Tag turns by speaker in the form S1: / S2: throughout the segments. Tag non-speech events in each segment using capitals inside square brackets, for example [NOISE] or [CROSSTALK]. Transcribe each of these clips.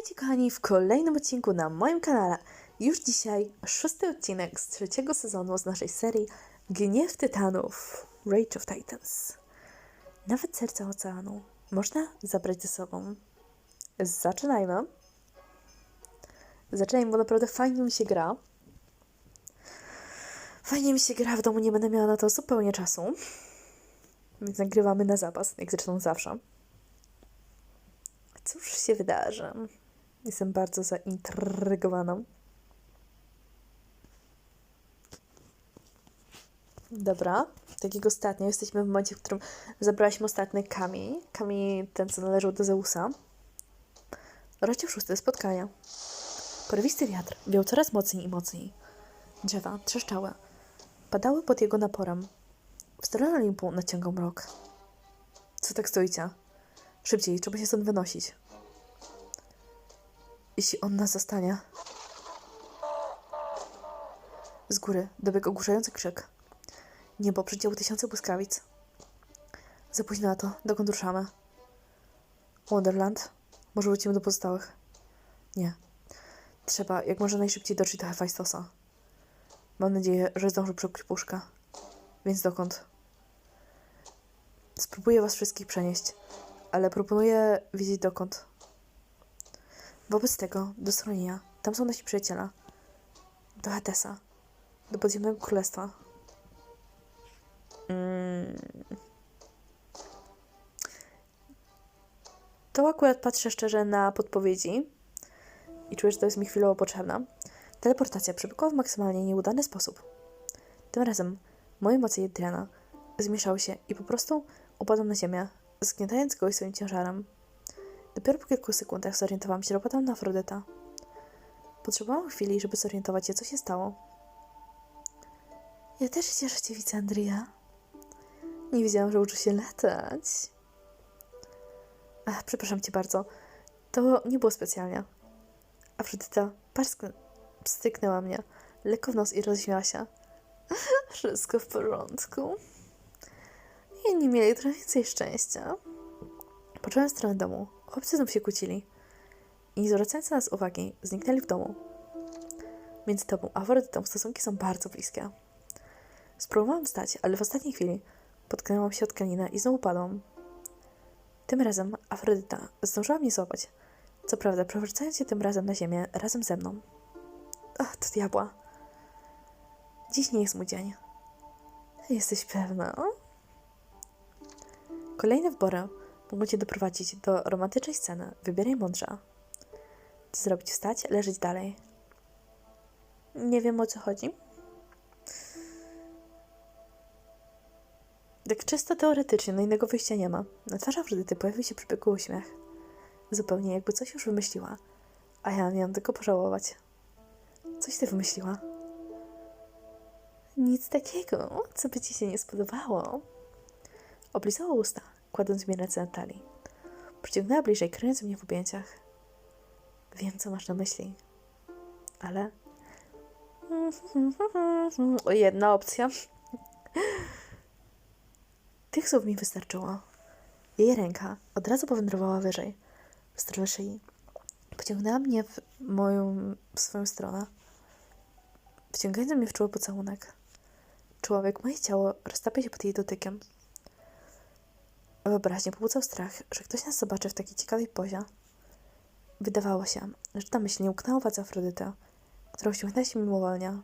S1: Witajcie kochani w kolejnym odcinku na moim kanale. Już dzisiaj szósty odcinek z trzeciego sezonu z naszej serii Gniew Tytanów Rage of Titans. Nawet serce oceanu można zabrać ze sobą. Zaczynajmy. Zaczynajmy, bo naprawdę fajnie mi się gra. Fajnie mi się gra, w domu nie będę miała na to zupełnie czasu. Więc nagrywamy na zapas, jak zresztą zawsze. Cóż się wydarzy? Jestem bardzo zaintrygowana. Dobra, tak jak ostatnio jesteśmy w momencie, w którym zabrałyśmy ostatni kamień. Kamień ten, co należał do Zeusa. Rozdział szósty, spotkania. Porwisty wiatr wiał coraz mocniej i mocniej. Drzewa trzeszczały. Padały pod jego naporem. W stronę Olimpu naciągał mrok. Co tak stoicie? Szybciej, trzeba się stąd wynosić. Jeśli on nas zastanie. Z góry dobiegł ogłuszający krzyk. Niebo przydziało tysiące błyskawic. Za późno na to. Dokąd ruszamy? Wonderland? Może wrócimy do pozostałych? Nie. Trzeba jak może najszybciej dotrzeć do Hefajstosa. Mam nadzieję, że zdąży przekuć puszkę. Więc dokąd? Spróbuję was wszystkich przenieść ale proponuję wiedzieć dokąd. Wobec tego do Stronia. Tam są nasi przyjaciele. Do Hadesa. Do podziemnego królestwa. Mm. To akurat patrzę szczerze na podpowiedzi i czuję, że to jest mi chwilowo potrzebna. Teleportacja przebiegła w maksymalnie nieudany sposób. Tym razem moje moce Jedriana zmieszały się i po prostu upadłam na ziemię, zgniatając go swoim ciężarem. Dopiero po kilku sekundach zorientowałam się, że opadam na Afrodyta. Potrzebowałam chwili, żeby zorientować się, co się stało. Ja też cieszę Cię widzę, Andrea. Nie wiedziałam, że uczy się latać. Ach, przepraszam Cię bardzo. To nie było specjalnie. Afrodyta parsknę, styknęła mnie, lekko w nos i rozśmiała się. [LAUGHS] Wszystko w porządku. Inni mieli trochę więcej szczęścia. Poczułem stronę domu. Chłopcy znów się kłócili. I nie zwracając na nas uwagi, zniknęli w domu. Między tobą a Afrodytą stosunki są bardzo bliskie. Spróbowałam wstać, ale w ostatniej chwili potknęłam się od kaninę i znowu padłam. Tym razem Afrodyta zdążyła mnie złapać. Co prawda, przewracając się tym razem na ziemię razem ze mną. Ach, to diabła. Dziś nie jest mój dzień. Jesteś pewna? Kolejne wybory mogą Cię doprowadzić do romantycznej sceny. Wybieraj mądrze. Co zrobić? Wstać? Leżeć dalej? Nie wiem o co chodzi. Tak czysto teoretycznie, no innego wyjścia nie ma. Na twarzy Afrodyty pojawił się przybiegły uśmiech. Zupełnie jakby coś już wymyśliła. A ja miałam tylko pożałować. Coś ty wymyśliła? Nic takiego, co by ci się nie spodobało. Oblizała usta, kładąc mi ręce na talii. Przyciągnęła bliżej, kryjąc mnie w objęciach. Wiem, co masz na myśli. Ale... O, [LAUGHS] jedna opcja. Tych słów mi wystarczyło. Jej ręka od razu powędrowała wyżej, w stronę szyi. Pociągnęła mnie w moją, w swoją stronę, wciągając mnie w czuły pocałunek. Człowiek, moje ciało roztapia się pod jej dotykiem. Wyobraźnie pobudzał strach, że ktoś nas zobaczy w takiej ciekawej pozie. Wydawało się, że ta myśl nie uknęła władzy Afrodyta, która uśmiechnęła się mimowolnie.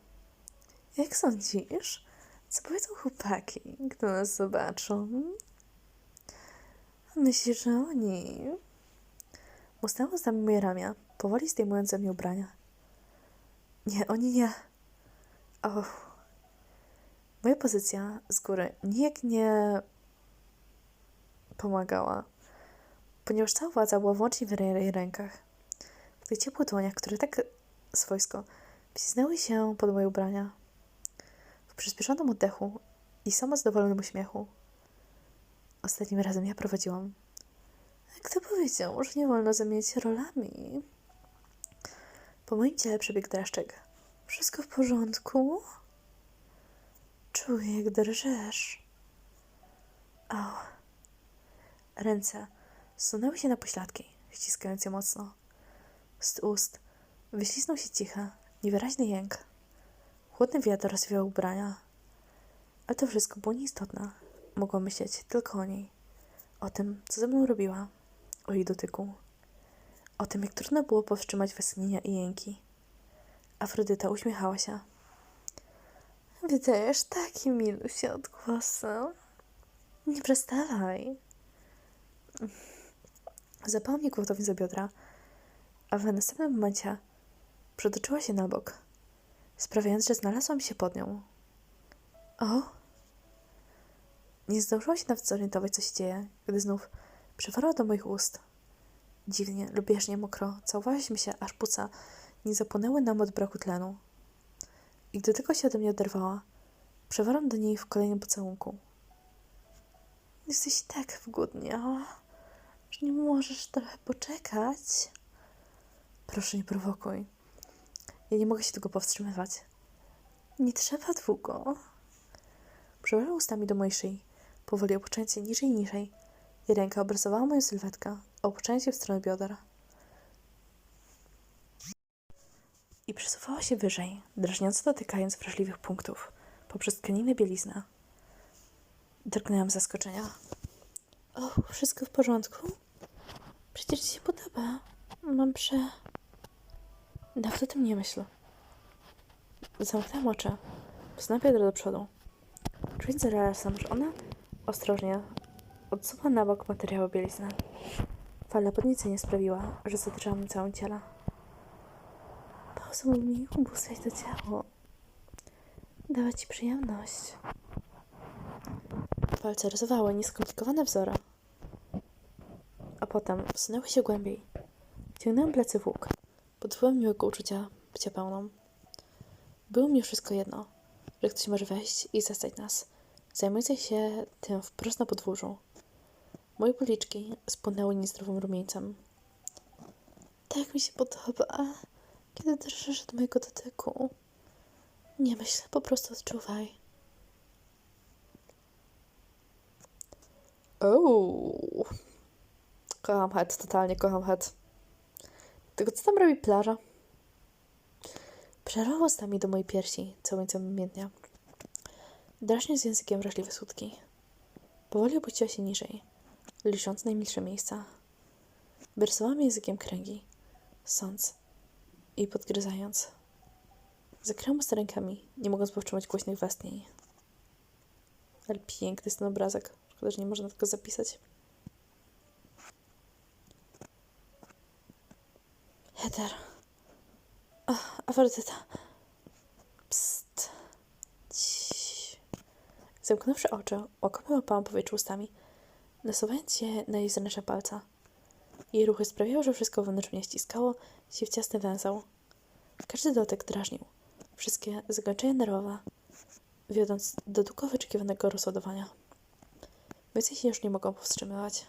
S1: Jak sądzisz? Co powiedzą chłopaki, gdy nas zobaczą? Myślisz, że oni... Ustało z nami moje ramię, powoli zdejmując ze mnie ubrania. Nie, oni nie. Och. Moja pozycja z góry nijak nie pomagała, ponieważ cała władza była wyłącznie w jej rękach. W tych ciepłych dłoniach, które tak swojsko wcisnęły się pod moje ubrania. W przyspieszonym oddechu i samozadowolonym uśmiechu. Ostatnim razem ja prowadziłam. Kto powiedział, że nie wolno zamieniać się rolami? Po moim ciele przebiegł dreszczyk. Wszystko w porządku? Czuję, jak drżesz. O. Ręce zsunęły się na pośladki, ściskając je mocno. Z ust wyśliznął się cichy, niewyraźny jęk. Chłodny wiatr rozwiał ubrania. Ale to wszystko było nieistotne. Mogłam myśleć tylko o niej. O tym, co ze mną robiła. O jej dotyku. O tym, jak trudno było powstrzymać westchnienia i jęki. Afrodyta uśmiechała się. Wydajesz taki milusie odgłosem. Nie przestawaj. Zapała mnie gwałtownie za biodra, a w następnym momencie przetoczyła się na bok, sprawiając, że znalazłam się pod nią. O! Nie zdążyła się nawet zorientować, co się dzieje, gdy znów przywarła do moich ust. Dziwnie, lubieżnie, mokro, całowaliśmy się, aż płuca nie zapłonęły nam od braku tlenu. I gdy tylko się ode mnie oderwała, przewarłam do niej w kolejnym pocałunku. Jesteś tak wgłodniała, że nie możesz trochę poczekać. Proszę, nie prowokuj. Ja nie mogę się tego powstrzymywać. Nie trzeba długo. Przebrała ustami do mojej szyi, powoli się niżej niżej. I ręka obrazowała moją sylwetkę, się w stronę bioder. I przesuwała się wyżej, drażniąco dotykając wrażliwych punktów, poprzez tkaninę bieliznę. Drgnęłam zaskoczenia. O, wszystko w porządku? Przecież ci się podoba. Mam prze... Nawet o tym nie myślę. Zamknęłam oczy. Poznałam biodro do przodu. Czując za relacem, że ona ostrożnie odsuwa na bok materiału bielizny. Fala podniecenia sprawiła, że zadrżałam całym ciele. Pozwól mi ubóstwiać to ciało. Dawać ci przyjemność. Palce rysowały nieskomplikowane wzory. A potem wsunęły się głębiej. Wciągnęłam plecy w łuk. Pod wpływem miłego uczucia bycia pełną. Było mi wszystko jedno, że ktoś może wejść i zastać nas, zajmującej się tym wprost na podwórzu. Moje policzki spłynęły niezdrowym rumieńcem. Tak mi się podoba, kiedy drżysz od mojego dotyku. Nie myśl, po prostu odczuwaj. Ooo. Kocham het, totalnie kocham het. Tylko co tam robi plaża? Przerwał ustami do mojej piersi, całując ją miętnie. Drażniąc językiem wrażliwe sutki. Powoli opuściła się niżej, licząc najmilsze miejsca. Wyrysowałam językiem kręgi, sąc i podgryzając. Zakryłam usta rękami, nie mogąc powstrzymać głośnych westchnień. Ale piękny jest ten obrazek. Szkoda, że nie można tego zapisać. Heather. Ach, Afrodyta. Psst. Ciii. Zamknąwszy oczy, łakomie łapałam powietrze ustami, nasuwając się na jej zewnętrzne palca. Jej ruchy sprawiały, że wszystko wewnątrz mnie ściskało się w ciasny węzeł. Każdy dotyk drażnił. Wszystkie zakończenia nerwowe, wiodąc do długo wyczekiwanego rozładowania. Więcej się już nie mogą powstrzymywać.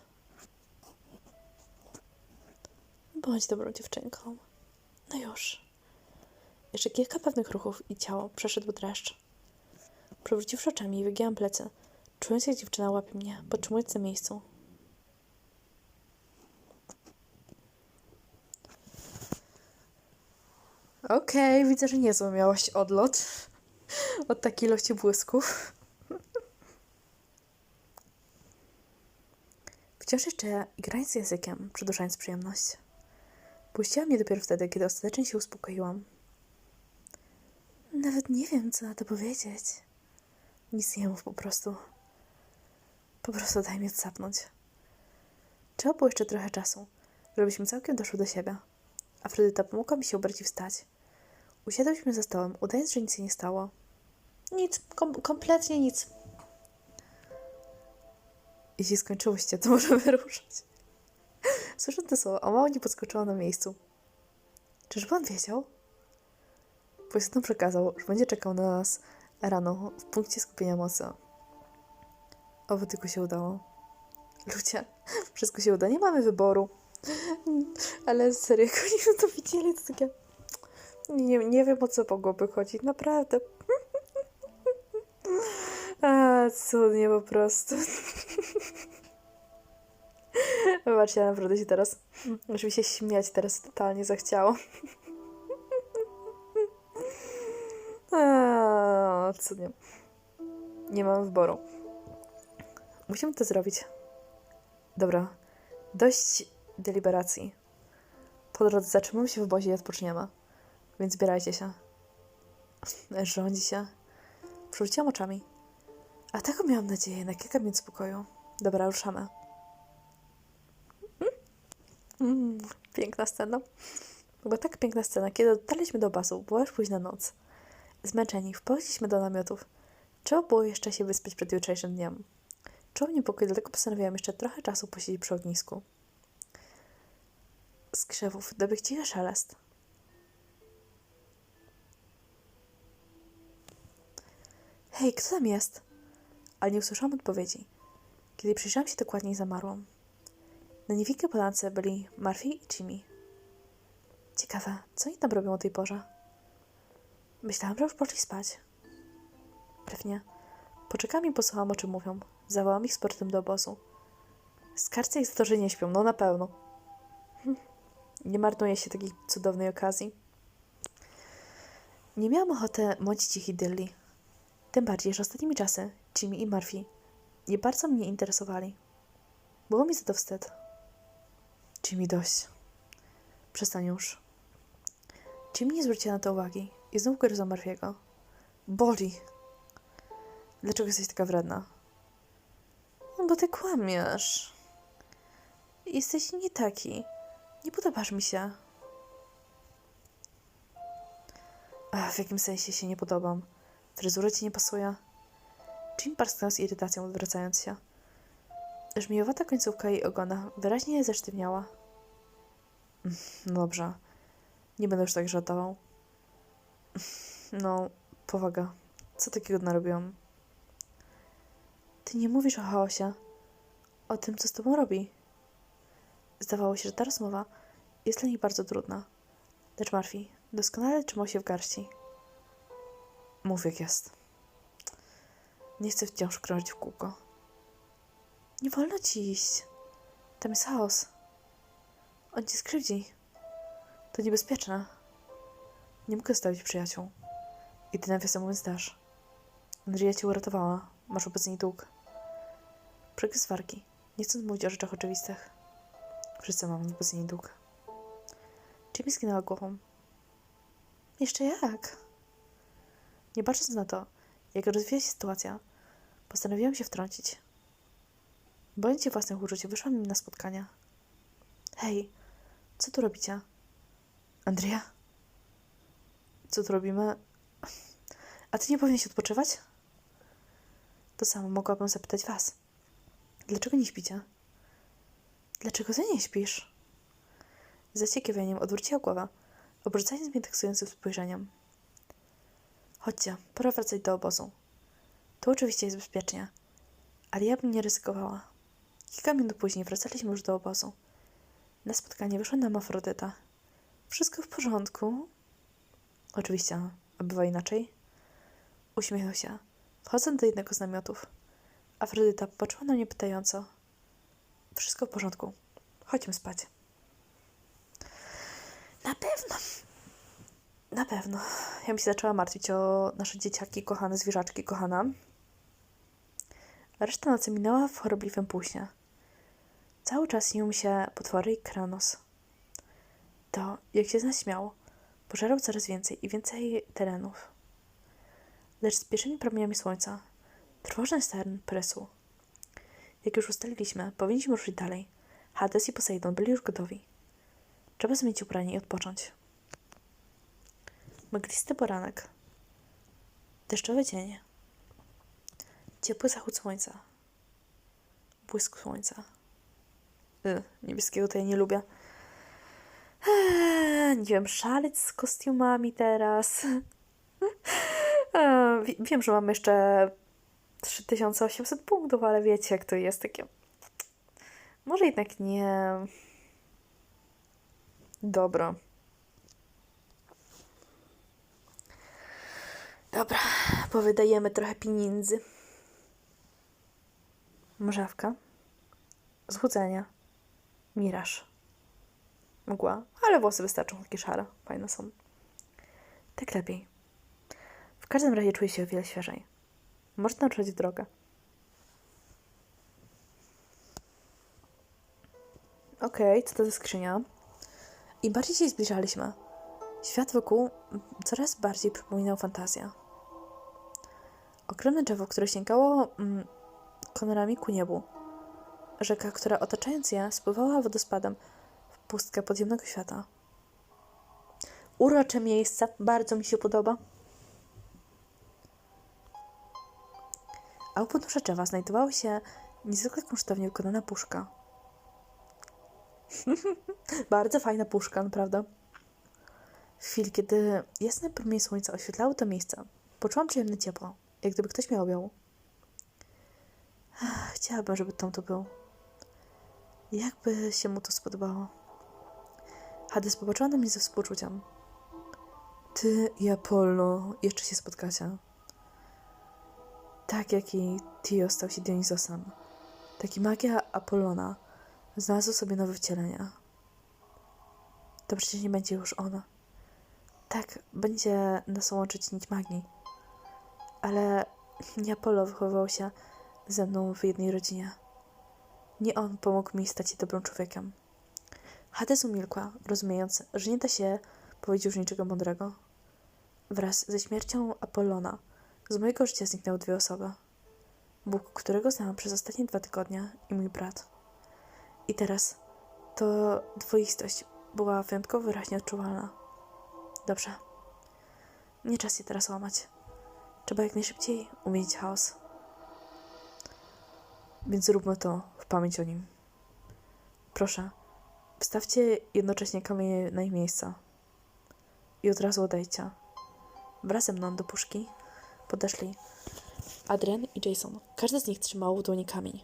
S1: Bądź dobrą dziewczynką. No już. Jeszcze kilka pewnych ruchów i ciało przeszedł dreszcz. Przewróciwszy oczami, wygięłam plecy, czując jak dziewczyna łapie mnie, podtrzymując na miejscu. Okej, widzę, że niezły miałaś odlot od takiej ilości błysków. Wciąż jeszcze grając z językiem, przedłużając przyjemność. Puściła mnie dopiero wtedy, kiedy ostatecznie się uspokoiłam. Nawet nie wiem, co na to powiedzieć. Nic nie mów po prostu. Po prostu daj mi odsapnąć. Trzeba było jeszcze trochę czasu, żebyśmy całkiem doszły do siebie. Afrodyta pomogła mi się ubrać i wstać. Usiadłyśmy za stołem, udając, że nic się nie stało. Nic, kom kompletnie nic. Jeśli skończyłyście, to [LAUGHS] możemy ruszać. Słysząc te słowa, o mało nie podskoczyła na miejscu. Czyżby on wiedział? Poistom przekazał, że będzie czekał na nas rano w punkcie skupienia mocy. Oby tylko się udało. Ludzie, wszystko się uda, nie mamy wyboru. Ale serio, jak oni to widzieli, to takie... Nie, nie wiem, o co mogłoby chodzić, naprawdę. A, cudnie po prostu. [LAUGHS] Wybaczcie, naprawdę się teraz mi się śmiać teraz totalnie zachciało. Eee, co nie? Nie mam wyboru. Musimy to zrobić. Dobra. Dość deliberacji. Po drodze zatrzymamy się w obozie i odpoczniemy. Więc zbierajcie się. Rządzi się. Przerzuciłam oczami. A tego miałam nadzieję na kilka minut spokoju. Dobra, ruszamy. Mm, piękna scena. Była tak piękna scena, kiedy dotarliśmy do bazu. Była już późna noc. Zmęczeni, wpoźliśmy do namiotów. Trzeba było jeszcze się wyspać przed jutrzejszym dniem. Czułam niepokój, dlatego postanowiłam jeszcze trochę czasu posiedzieć przy ognisku. Z krzewów dobiegł cichy szelest. Hej, kto tam jest? Ale nie usłyszałam odpowiedzi. Kiedy przyjrzałam się dokładniej, zamarłam. Na niewielkiej polance byli Murphy i Jimmy. Ciekawe, co oni tam robią o tej porze? Myślałam, że już poszli spać. Pewnie. Poczekam i posłucham, o czym mówią. Zawołam ich z portem do obozu. Skarce ich za to, że nie śpią, no na pewno. [LAUGHS] Nie marnuje się takiej cudownej okazji. Nie miałam ochoty mącić ich idylli. Tym bardziej, że ostatnimi czasy Jimmy i Murphy nie bardzo mnie interesowali. Było mi za to wstyd. Jimmy, dość. Przestań już. Jimmy nie zwróciła na to uwagi i znów gryzł Murphy'ego. Boli. Dlaczego jesteś taka wredna? No bo ty kłamiesz. Jesteś nie taki. Nie podobasz mi się. Ach, w jakim sensie się nie podobam? Fryzura ci nie pasuje? Jim parsknął z irytacją, odwracając się. Żmijowata końcówka jej ogona wyraźnie zesztywniała. No dobrze. Nie będę już tak żartował. No, powaga. Co takiego narobiłam? Ty nie mówisz o chaosie. O tym, co z tobą robi. Zdawało się, że ta rozmowa jest dla niej bardzo trudna. Lecz Murphy doskonale trzymał się w garści. Mów jak jest. Nie chcę wciąż krążyć w kółko. Nie wolno ci iść. Tam jest chaos. On ci skrzywdzi. To niebezpieczne. Nie mogę zostawić przyjaciół. I ty nawiasem mówiąc dasz. Andrea cię uratowała. Masz wobec niej dług. Przegryz wargi. Nie chcąc mówić o rzeczach oczywistych. Wszyscy mamy wobec niej dług. Jimmy skinęła głową. Jeszcze jak? Nie patrząc na to, jak rozwija się sytuacja, postanowiłam się wtrącić. Bojąc się własnych uczuć, wyszłam im na spotkania. Hej, co tu robicie? Andrea? Co tu robimy? A ty nie powinieneś odpoczywać? To samo mogłabym zapytać was. Dlaczego nie śpicie? Dlaczego ty nie śpisz? Z zaciekawieniem odwróciła głowę, obrzucając mnie taksującym spojrzeniem. Chodźcie, pora wracać do obozu. Tu oczywiście jest bezpiecznie, ale ja bym nie ryzykowała. Kilka minut później wracaliśmy już do obozu. Na spotkanie wyszła nam Afrodyta. Wszystko w porządku? Oczywiście, a bywa inaczej? Uśmiechnął się, wchodząc do jednego z namiotów. Afrodyta popatrzyła na mnie pytająco. Wszystko w porządku. Chodźmy spać. Na pewno. Na pewno. Ja bym się zaczęła martwić o nasze dzieciaki, kochane zwierzaczki, kochana. Reszta nocy minęła w chorobliwym półśnie. Cały czas śnił mi się potwory i kranos. To, jak się z nas śmiał, pożerał coraz więcej i więcej terenów. Lecz z pierwszymi promieniami słońca trwożny stern prysł. Jak już ustaliliśmy, powinniśmy ruszyć dalej. Hades i Poseidon byli już gotowi. Trzeba zmienić ubranie i odpocząć. Mglisty poranek. Deszczowe cienie. Ciepły zachód słońca. Błysk słońca. Y, niebieskiego ja nie lubię. Eee, nie wiem, szaleć z kostiumami teraz. [LAUGHS] Eee, wi- wiem, że mam jeszcze 3800 punktów, ale wiecie, jak to jest takie. Może jednak nie. Dobra. Dobra, powydajemy trochę pieniędzy. Mrzawka. Złudzenia. Miraż. Mgła, ale włosy wystarczą, takie szare, fajne są. Tak lepiej. W każdym razie czuję się o wiele świeżej. Można ruszać w drogę. Okej, co to za skrzynia? Im bardziej się zbliżaliśmy, świat wokół coraz bardziej przypominał fantazję. Ogromne drzewo, które sięgało mm, konarami ku niebu. Rzeka, która otaczając je spływała wodospadem w pustkę podziemnego świata. Urocze miejsce, bardzo mi się podoba. A u podnóża drzewa znajdowała się niezwykle kunsztownie wykonana puszka. [LAUGHS] Bardzo fajna puszka, naprawdę. W chwili, kiedy jasne promienie słońca oświetlały to miejsce, poczułam przyjemne ciepło, jak gdyby ktoś objął. Ach, Chciałabym, żeby tam to był. Jakby się mu to spodobało. Hades popatrzyła na mnie ze współczuciem. Ty i Apollo jeszcze się spotkacie. Tak jak i Tio stał się Dionizosem, tak i magia Apollona znalazł sobie nowe wcielenie. To przecież nie będzie już ona. Tak, będzie nas łączyć nić magii. Ale nie Apollo wychowywał się ze mną w jednej rodzinie. Nie on pomógł mi stać się dobrym człowiekiem. Hades umilkła, rozumiejąc, że nie da się powiedzieć już niczego mądrego. Wraz ze śmiercią Apollona z mojego życia zniknęły dwie osoby. Bóg, którego znałam przez ostatnie dwa tygodnie i mój brat. I teraz to dwoistość była wyjątkowo wyraźnie odczuwalna. Dobrze. Nie czas się teraz łamać. Trzeba jak najszybciej umieć chaos. Więc zróbmy to w pamięć o nim. Proszę, wstawcie jednocześnie kamienie na ich miejsca. I od razu odejdźcie. Wraz ze mną do puszki podeszli Adrian i Jason. Każdy z nich trzymał w dłoni kamień.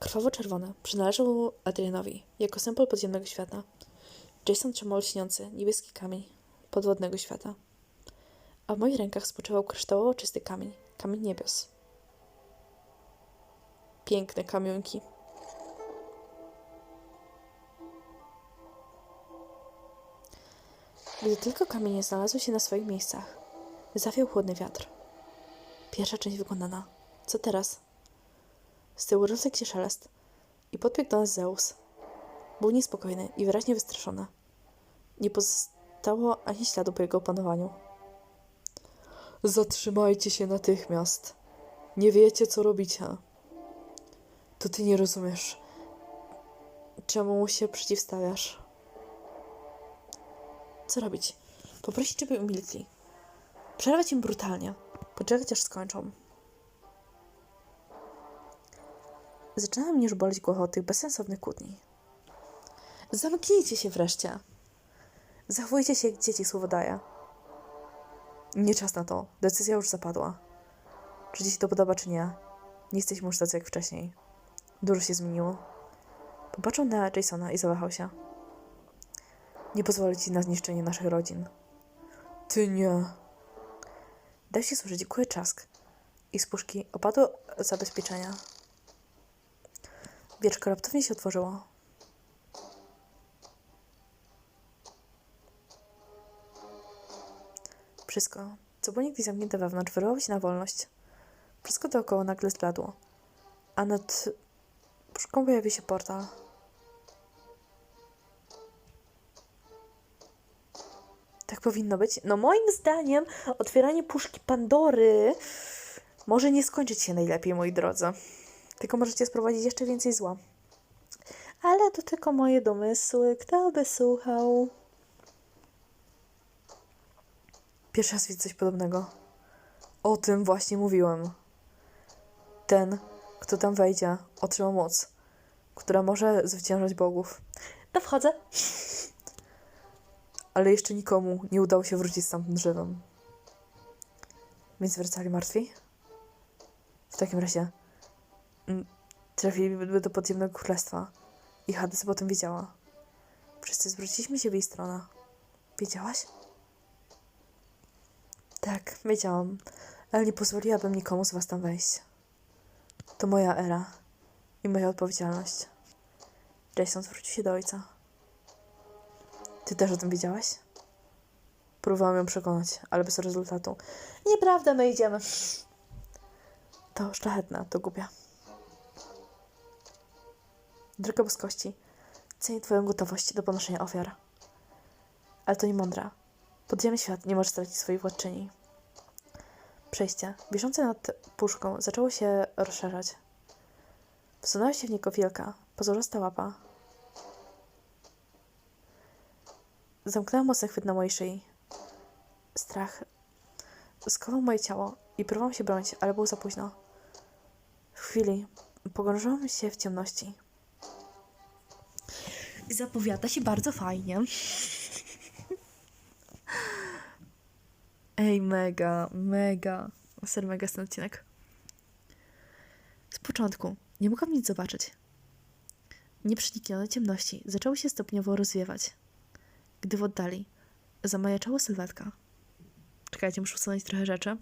S1: Krwawo-czerwony przynależał Adrianowi jako symbol podziemnego świata. Jason trzymał lśniący niebieski kamień podwodnego świata. A w moich rękach spoczywał kryształowo czysty kamień, kamień niebios. Piękne kamionki. Gdy tylko kamienie znalazły się na swoich miejscach, zawiał chłodny wiatr. Pierwsza część wykonana. Co teraz? Z tyłu rozległ się szelest i podbiegł do nas Zeus. Był niespokojny i wyraźnie wystraszony. Nie pozostało ani śladu po jego opanowaniu. Zatrzymajcie się natychmiast. Nie wiecie, co robicie. To ty nie rozumiesz. Czemu mu się przeciwstawiasz? Co robić? Poprosić, żeby umilkli. Przerwać im brutalnie. Poczekać, aż skończą. Zaczyna mnie już boleć głowa od tych bezsensownych kłótni. Zamknijcie się wreszcie. Zachowujcie się jak dzieci słowo daje. Nie czas na to. Decyzja już zapadła. Czy ci się to podoba, czy nie? Nie jesteśmy już tacy jak wcześniej. Dużo się zmieniło. Popatrzył na Jasona i zawahał się. Nie pozwolę ci na zniszczenie naszych rodzin. Ty nie. Dał się słyszeć kły czask i z puszki opadło zabezpieczenia. Wieczko raptownie się otworzyło. Wszystko, co było nigdy zamknięte wewnątrz, wyrwało się na wolność. Wszystko dookoła nagle zbladło, a nad puszką pojawił się portal. Tak powinno być. No moim zdaniem otwieranie puszki Pandory może nie skończyć się najlepiej, moi drodzy. Tylko możecie sprowadzić jeszcze więcej zła. Ale to tylko moje domysły. Kto by słuchał? Pierwszy raz widzę coś podobnego. O tym właśnie mówiłem. Ten, kto tam wejdzie, otrzyma moc, która może zwyciężać bogów. To wchodzę. [LAUGHS] Ale jeszcze nikomu nie udało się wrócić stamtąd żywym. Więc wracali martwi? W takim razie mm, trafiliby do podziemnego królestwa i Hades potem wiedziała. Wszyscy zwróciliśmy się w jej stronę. Wiedziałaś? Tak, wiedziałam, ale nie pozwoliłabym nikomu z was tam wejść. To moja era i moja odpowiedzialność. Jason zwrócił się do ojca. Ty też o tym wiedziałaś? Próbowałam ją przekonać, ale bez rezultatu. Nieprawda, my idziemy. To szlachetna, to głupia. Droga boskości, cenię Twoją gotowość do ponoszenia ofiar. Ale to nie mądra. Podziemny świat nie może stracić swojej władczyni. Przejście, wiszące nad puszką, zaczęło się rozszerzać. Wsunęła się w niego wielka, pozorosta łapa. Zamknęła mocny chwyt na mojej szyi. Strach skował moje ciało i próbowałam się bronić, ale było za późno. W chwili pogrążyłam się w ciemności. Zapowiada się bardzo fajnie. Ej, mega, mega. Ser mega ten odcinek. Z początku nie mogłam nic zobaczyć. Nieprzeniknione ciemności zaczęły się stopniowo rozwiewać. Gdy w oddali zamajaczała sylwetka. Czekajcie, muszę usunąć trochę rzeczy.